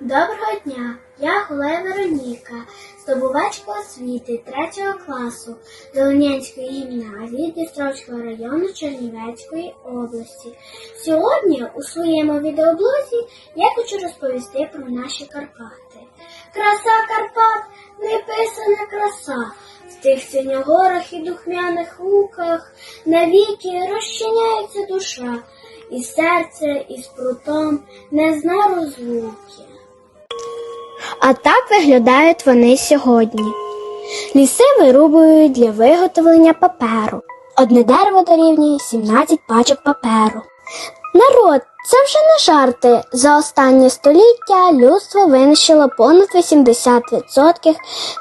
Доброго дня! Я Гулея Вероніка, здобувачка освіти 3 класу Долинянської гімназії Дністровського району Чернівецької області. Сьогодні у своєму відеоблозі я хочу розповісти про наші Карпати. Краса Карпат неписана краса. В тих синьогорах і духмяних луках навіки розчиняється душа, і серце із прутом не зна розлуки. А так виглядають вони сьогодні. Ліси вирубують для виготовлення паперу. Одне дерево дорівнює 17 пачок паперу. Народ, це вже не жарти. За останнє століття людство винищило понад 80%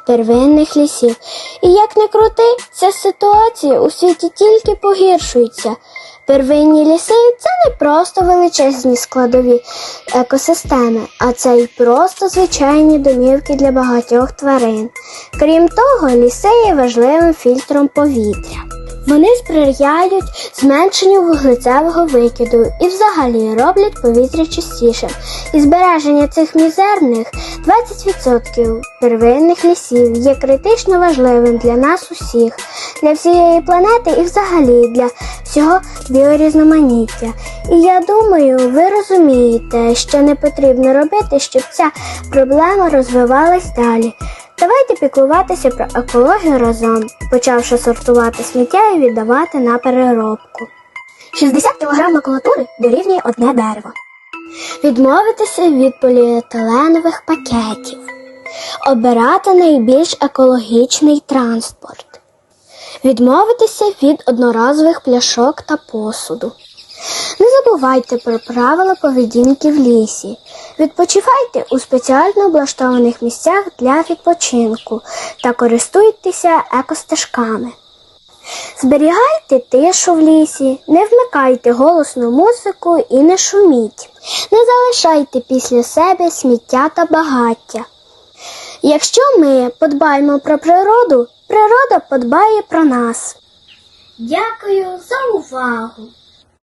первинних лісів. І як не крути, ця ситуація у світі тільки погіршується. Первинні ліси це просто величезні складові екосистеми, а це й просто звичайні домівки для багатьох тварин. Крім того, ліси є важливим фільтром повітря. Вони сприяють зменшенню вуглецевого викиду і взагалі роблять повітря чистішим. І збереження цих мізерних 20% первинних лісів є критично важливим для нас усіх, для всієї планети і взагалі для всього біорізноманіття. І я думаю, ви розумієте, що не потрібно робити, щоб ця проблема розвивалась далі. Давайте піклуватися про екологію разом, почавши сортувати сміття і віддавати на переробку. 60 кг макулатури дорівнює одне дерево. Відмовитися від поліетиленових пакетів. Обирати найбільш екологічний транспорт. Відмовитися від одноразових пляшок та посуду. Не забувайте про правила поведінки в лісі. Відпочивайте у спеціально облаштованих місцях для відпочинку та користуйтеся екостежками. Зберігайте тишу в лісі, не вмикайте голосну музику і не шуміть. Не залишайте після себе сміття та багаття. Якщо ми подбаємо про природу, природа подбає про нас. Дякую за увагу!